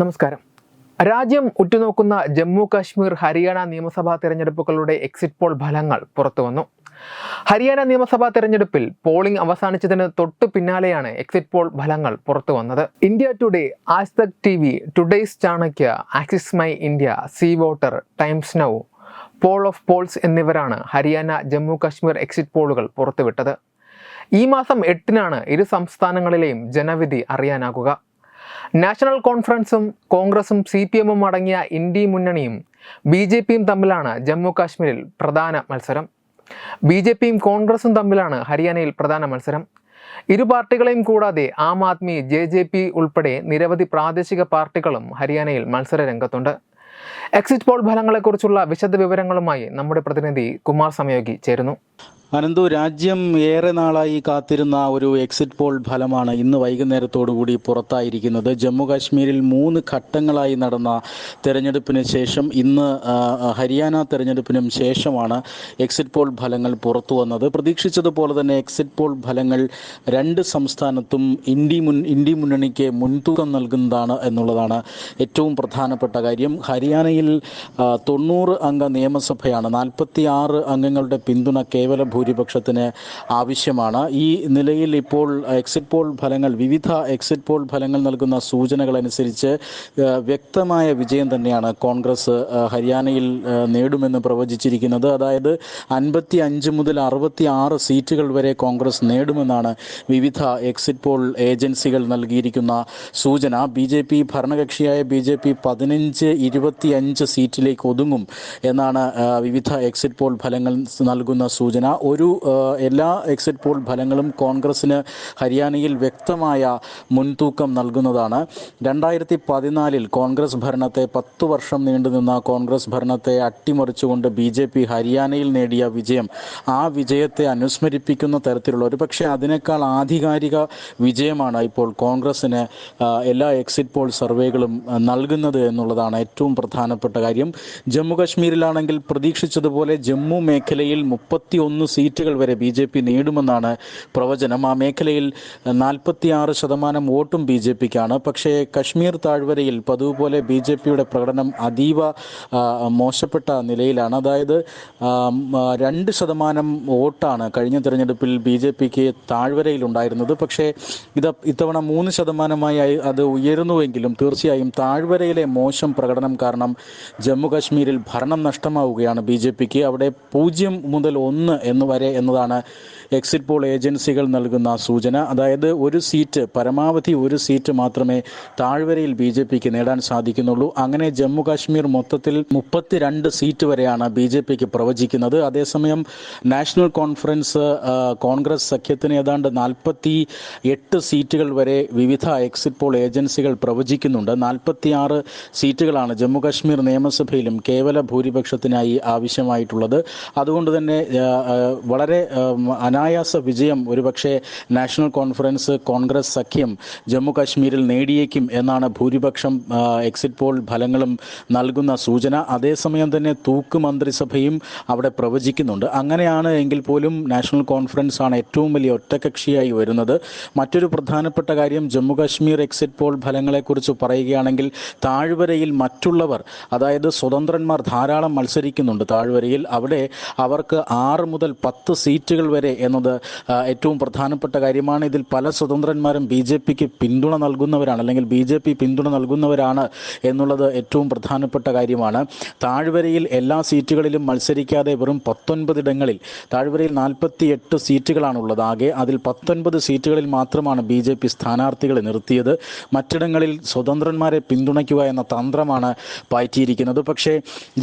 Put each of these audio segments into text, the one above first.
നമസ്കാരം. രാജ്യം ഉറ്റുനോക്കുന്ന ജമ്മു കാശ്മീർ ഹരിയാന നിയമസഭാ തെരഞ്ഞെടുപ്പുകളുടെ എക്സിറ്റ് പോൾ ഫലങ്ങൾ പുറത്തുവന്നു ഹരിയാന നിയമസഭാ തെരഞ്ഞെടുപ്പിൽ പോളിംഗ് അവസാനിച്ചതിന് തൊട്ടു പിന്നാലെയാണ് എക്സിറ്റ് പോൾ ഫലങ്ങൾ പുറത്തു വന്നത്. India Today Aaj Tak T V Today's Chanakya Axis My India C Voter Times Now poll of polls എന്നിവരാണ് ഹരിയാന ജമ്മു കാശ്മീർ എക്സിറ്റ് പോളുകൾ പുറത്തുവിട്ടത്. ഈ മാസം എട്ടിനാണ് ഇരു സംസ്ഥാനങ്ങളിലെയും ജനവിധി അറിയാനാകുക. നാഷണൽ കോൺഫറൻസും കോൺഗ്രസും സി പി എമ്മും അടങ്ങിയ ഇന്ത്യ മുന്നണിയും ബി ജെ പിയും തമ്മിലാണ് ജമ്മു കാശ്മീരിൽ പ്രധാന മത്സരം. ബി ജെ പിയും കോൺഗ്രസും തമ്മിലാണ് ഹരിയാനയിൽ പ്രധാന മത്സരം. ഇരു പാർട്ടികളെയും കൂടാതെ Aam Aadmi J J P ഉൾപ്പെടെ നിരവധി പ്രാദേശിക പാർട്ടികളും ഹരിയാനയിൽ മത്സര രംഗത്തുണ്ട്. എക്സിറ്റ് പോൾ ഫലങ്ങളെക്കുറിച്ചുള്ള വിശദ വിവരങ്ങളുമായി നമ്മുടെ പ്രതിനിധി കുമാർ സംയോഗി ചേരുന്നു. അനന്തു രാജ്യം ഏറെ നാളായി കാത്തിരുന്ന ഒരു എക്സിറ്റ് പോൾ ഫലമാണ് ഇന്ന് വൈകുന്നേരത്തോടുകൂടി പുറത്തായിരിക്കുന്നത്. ജമ്മു കാശ്മീരിൽ മൂന്ന് ഘട്ടങ്ങളായി നടന്ന തെരഞ്ഞെടുപ്പിന് ശേഷം ഇന്ന് ഹരിയാന തെരഞ്ഞെടുപ്പിനും ശേഷമാണ് എക്സിറ്റ് പോൾ ഫലങ്ങൾ പുറത്തു വന്നത്. പ്രതീക്ഷിച്ചതുപോലെ തന്നെ എക്സിറ്റ് പോൾ ഫലങ്ങൾ രണ്ട് സംസ്ഥാനത്തും ഇന്ത്യ മുൻ ഇന്ത്യ മുന്നണിക്ക് മുൻതൂക്കം നൽകുന്നതാണ് എന്നുള്ളതാണ് ഏറ്റവും പ്രധാനപ്പെട്ട കാര്യം. ഹരിയാനയിൽ തൊണ്ണൂറ് അംഗ നിയമസഭയാണ് നാൽപ്പത്തി അംഗങ്ങളുടെ പിന്തുണ കേവല ഭൂരിപക്ഷത്തിന് ആവശ്യമാണ്. ഈ നിലയിൽ ഇപ്പോൾ എക്സിറ്റ് പോൾ ഫലങ്ങൾ വിവിധ എക്സിറ്റ് പോൾ ഫലങ്ങൾ നൽകുന്ന സൂചനകൾ അനുസരിച്ച് വ്യക്തമായ വിജയം തന്നെയാണ് കോൺഗ്രസ് ഹരിയാനയിൽ നേടുമെന്ന് പ്രവചിച്ചിരിക്കുന്നത്. അതായത് അൻപത്തി അഞ്ച് മുതൽ അറുപത്തി ആറ് സീറ്റുകൾ വരെ കോൺഗ്രസ് നേടുമെന്നാണ് വിവിധ എക്സിറ്റ് പോൾ ഏജൻസികൾ നൽകിയിരിക്കുന്ന സൂചന. ബി ജെ പി ഭരണകക്ഷിയായ ബി ജെ പി പതിനഞ്ച് ഇരുപത്തി അഞ്ച് സീറ്റിലേക്ക് ഒതുങ്ങും എന്നാണ് വിവിധ എക്സിറ്റ് പോൾ ഫലങ്ങൾ നൽകുന്ന സൂചന. ഒരു എല്ലാ എക്സിറ്റ് പോൾ ഫലങ്ങളും കോൺഗ്രസിന് ഹരിയാനയിൽ വ്യക്തമായ മുൻതൂക്കം നൽകുന്നതാണ്. രണ്ടായിരത്തി പതിനാലിൽ കോൺഗ്രസ് ഭരണത്തെ പത്ത് വർഷം നീണ്ടുനിന്ന കോൺഗ്രസ് ഭരണത്തെ അട്ടിമറിച്ചുകൊണ്ട് ബി ജെ പി ഹരിയാനയിൽ നേടിയ വിജയം ആ വിജയത്തെ അനുസ്മരിപ്പിക്കുന്ന തരത്തിലുള്ള ഒരു പക്ഷേ അതിനേക്കാൾ ആധികാരിക വിജയമാണ് ഇപ്പോൾ കോൺഗ്രസിന് എല്ലാ എക്സിറ്റ് പോൾ സർവേകളും നൽകുന്നത് എന്നുള്ളതാണ് ഏറ്റവും പ്രധാനപ്പെട്ട കാര്യം. ജമ്മു കശ്മീരിലാണെങ്കിൽ പ്രതീക്ഷിച്ചതുപോലെ ജമ്മു മേഖലയിൽ മുപ്പത്തി ഒന്ന് സീറ്റുകൾ വരെ ബി ജെ പി നേടുമെന്നാണ് പ്രവചനം. ആ മേഖലയിൽ നാൽപ്പത്തി ആറ് ശതമാനം വോട്ടും ബി ജെ പിക്കാണ്. പക്ഷേ കശ്മീർ താഴ്വരയിൽ പതിവ് പോലെ ബി ജെ പിയുടെ പ്രകടനം അതീവ മോശപ്പെട്ട നിലയിലാണ്. അതായത് രണ്ട് ശതമാനം വോട്ടാണ് കഴിഞ്ഞ തെരഞ്ഞെടുപ്പിൽ ബി ജെ പിക്ക് താഴ്വരയിൽ ഉണ്ടായിരുന്നത്. പക്ഷേ ഇത് ഇത്തവണ മൂന്ന് ശതമാനമായി അത് ഉയരുന്നുവെങ്കിലും തീർച്ചയായും താഴ്വരയിലെ മോശം പ്രകടനം കാരണം ജമ്മു കാശ്മീരിൽ ഭരണം നഷ്ടമാവുകയാണ് ബി ജെ പിക്ക്. അവിടെ പൂജ്യം മുതൽ ഒന്ന് എന്ന് വരെ എന്നതാണ് എക്സിറ്റ് പോൾ ഏജൻസികൾ നൽകുന്ന സൂചന. അതായത് ഒരു സീറ്റ് പരമാവധി ഒരു സീറ്റ് മാത്രമേ താഴ്വരയിൽ ബി ജെ പിക്ക് നേടാൻ സാധിക്കുന്നുള്ളൂ. അങ്ങനെ ജമ്മു കാശ്മീർ മൊത്തത്തിൽ മുപ്പത്തിരണ്ട് സീറ്റ് വരെയാണ് ബി ജെ പിക്ക് പ്രവചിക്കുന്നത്. അതേസമയം നാഷണൽ കോൺഫറൻസ് കോൺഗ്രസ് സഖ്യത്തിന് ഏതാണ്ട് നാൽപ്പത്തി എട്ട് സീറ്റുകൾ വരെ വിവിധ എക്സിറ്റ് പോൾ ഏജൻസികൾ പ്രവചിക്കുന്നുണ്ട്. നാൽപ്പത്തിയാറ് സീറ്റുകളാണ് ജമ്മു കാശ്മീർ നിയമസഭയിലും കേവല ഭൂരിപക്ഷത്തിനായി ആവശ്യമായിട്ടുള്ളത്. അതുകൊണ്ട് തന്നെ വളരെ ആ, അനായാസ വിജയം ഒരുപക്ഷെ നാഷണൽ കോൺഫറൻസ് കോൺഗ്രസ് സഖ്യം ജമ്മു കാശ്മീരിൽ നേടിയേക്കും എന്നാണ് ഭൂരിപക്ഷം എക്സിറ്റ് പോൾ ഫലങ്ങളും നൽകുന്ന സൂചന. അതേസമയം തന്നെ തൂക്ക് മന്ത്രിസഭയും അവിടെ പ്രവചിക്കുന്നുണ്ട്. അങ്ങനെയാണ് എങ്കിൽ പോലും നാഷണൽ കോൺഫറൻസ് ആണ് ഏറ്റവും വലിയ ഒറ്റകക്ഷിയായി വരുന്നത്. മറ്റൊരു പ്രധാനപ്പെട്ട കാര്യം ജമ്മു കാശ്മീർ എക്സിറ്റ് പോൾ ഫലങ്ങളെക്കുറിച്ച് പറയുകയാണെങ്കിൽ താഴ്വരയിൽ മറ്റുള്ളവർ അതായത് സ്വതന്ത്രന്മാർ ധാരാളം മത്സരിക്കുന്നുണ്ട് താഴ്വരയിൽ. അവിടെ അവർക്ക് ആറ് മുതൽ പത്ത് സീറ്റുകൾ വരെ എന്നത് ഏറ്റവും പ്രധാനപ്പെട്ട കാര്യമാണ്. ഇതിൽ പല സ്വതന്ത്രന്മാരും ബി ജെ പിക്ക് പിന്തുണ നൽകുന്നവരാണ് അല്ലെങ്കിൽ ബി ജെ പി പിന്തുണ നൽകുന്നവരാണ് എന്നുള്ളത് ഏറ്റവും പ്രധാനപ്പെട്ട കാര്യമാണ്. താഴ്വരയിൽ എല്ലാ സീറ്റുകളിലും മത്സരിക്കാതെ വെറും പത്തൊൻപത് ഇടങ്ങളിൽ താഴ്വരയിൽ നാൽപ്പത്തി എട്ട് സീറ്റുകളാണുള്ളത്. ആകെ അതിൽ പത്തൊൻപത് സീറ്റുകളിൽ മാത്രമാണ് ബി ജെ പി സ്ഥാനാർത്ഥികളെ നിർത്തിയത്. മറ്റിടങ്ങളിൽ സ്വതന്ത്രന്മാരെ പിന്തുണയ്ക്കുക എന്ന തന്ത്രമാണ് പാറ്റിയിരിക്കുന്നത് പക്ഷേ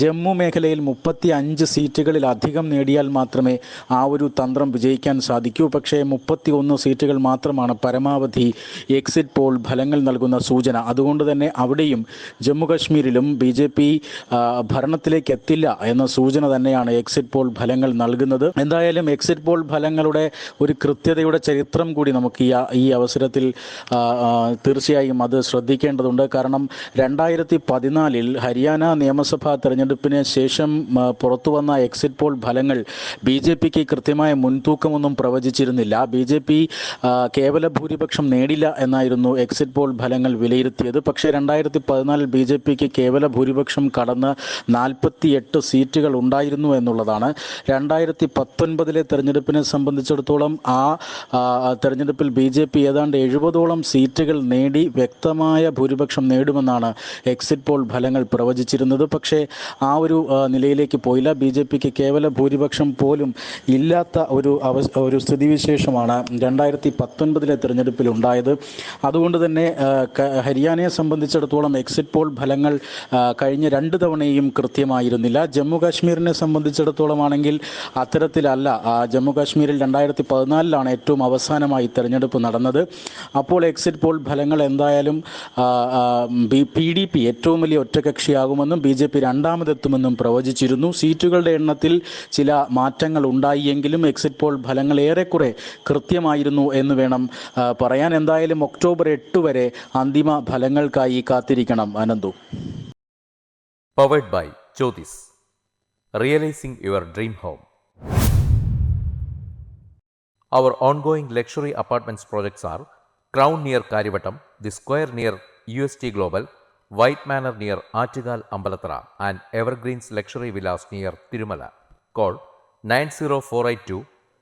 ജമ്മു മേഖലയിൽ മുപ്പത്തി അഞ്ച് സീറ്റുകളിലധികം നേടിയാൽ മാത്രമേ ആ ഒരു തന്ത്രം വിജയിക്കാൻ സാധിക്കൂ. പക്ഷേ മുപ്പത്തി ഒന്ന് സീറ്റുകൾ മാത്രമാണ് പരമാവധി എക്സിറ്റ് പോൾ ഫലങ്ങൾ നൽകുന്ന സൂചന. അതുകൊണ്ട് തന്നെ അവിടെയും ജമ്മു കശ്മീരിലും ബി ജെ പി ഭരണത്തിലേക്ക് എത്തില്ല എന്ന സൂചന തന്നെയാണ് എക്സിറ്റ് പോൾ ഫലങ്ങൾ നൽകുന്നത്. എന്തായാലും എക്സിറ്റ് പോൾ ഫലങ്ങളുടെ ഒരു കൃത്യതയുടെ ചരിത്രം കൂടി നമുക്ക് ഈ അവസരത്തിൽ തീർച്ചയായും അത് ശ്രദ്ധിക്കേണ്ടതുണ്ട്. കാരണം രണ്ടായിരത്തി പതിനാലിൽ ഹരിയാന നിയമസഭാ തെരഞ്ഞെടുപ്പിന് ശേഷം പുറത്തു വന്ന എക്സിറ്റ് പോൾ ഫലങ്ങൾ ബി ജെ പിക്ക് കൃത്യമായ മുൻതൂക്കം പിന്നോക്കമൊന്നും പ്രവചിച്ചിരുന്നില്ല. ബി ജെ പി കേവല ഭൂരിപക്ഷം നേടില്ല എന്നായിരുന്നു എക്സിറ്റ് പോൾ ഫലങ്ങൾ വിലയിരുത്തിയത്. പക്ഷേ രണ്ടായിരത്തി പതിനാലിൽ ബി ജെ പിക്ക് കേവല ഭൂരിപക്ഷം കടന്ന് നാൽപ്പത്തിയെട്ട് സീറ്റുകൾ ഉണ്ടായിരുന്നു എന്നുള്ളതാണ്. രണ്ടായിരത്തി പത്തൊൻപതിലെ തെരഞ്ഞെടുപ്പിനെ സംബന്ധിച്ചിടത്തോളം ആ, തെരഞ്ഞെടുപ്പിൽ ബി ജെ പി ഏതാണ്ട് എഴുപതോളം സീറ്റുകൾ നേടി വ്യക്തമായ ഭൂരിപക്ഷം നേടുമെന്നാണ് എക്സിറ്റ് പോൾ ഫലങ്ങൾ പ്രവചിച്ചിരുന്നത്. പക്ഷേ ആ ഒരു നിലയിലേക്ക് പോയില്ല. ബി ജെ പിക്ക് കേവല ഭൂരിപക്ഷം പോലും ഇല്ലാത്ത ഒരു അവ ഒരു സ്ഥിതിവിശേഷമാണ് രണ്ടായിരത്തി പത്തൊൻപതിലെ തിരഞ്ഞെടുപ്പിൽ ഉണ്ടായത്. അതുകൊണ്ട് തന്നെ ഹരിയാനയെ സംബന്ധിച്ചിടത്തോളം എക്സിറ്റ് പോൾ ഫലങ്ങൾ കഴിഞ്ഞ രണ്ട് തവണയും കൃത്യമായിരുന്നില്ല. ജമ്മു കാശ്മീരിനെ സംബന്ധിച്ചിടത്തോളം ആണെങ്കിൽ അത്തരത്തിലല്ല ജമ്മു കാശ്മീരിൽ രണ്ടായിരത്തി പതിനാലിലാണ് ഏറ്റവും അവസാനമായി തെരഞ്ഞെടുപ്പ് നടന്നത്. അപ്പോൾ എക്സിറ്റ് പോൾ ഫലങ്ങൾ എന്തായാലും പി ഡി പി ഏറ്റവും വലിയ ഒറ്റകക്ഷിയാകുമെന്നും ബി ജെ പി രണ്ടാമതെത്തുമെന്നും പ്രവചിച്ചിരുന്നു. സീറ്റുകളുടെ എണ്ണത്തിൽ ചില മാറ്റങ്ങൾ ഉണ്ടായിയെങ്കിലും എക്സിറ്റ് പോൾ ഫലങ്ങൾ ഏറെക്കുറെ കൃത്യമായിരുന്നു എന്ന് വേണം പറയാൻ എന്തായാലും ഒക്ടോബർ എട്ട് വരെ അന്തിമ ഫലങ്ങൾക്കായി കാത്തിരിക്കണം Ananthu Powered by Jyotis. Realizing your dream home. Our ongoing luxury apartments projects are Crown near Karivattam, The Square near UST Global, White Manor near Achigal Ambalatra, and Evergreens Luxury Villas near Tirumala. Call 90482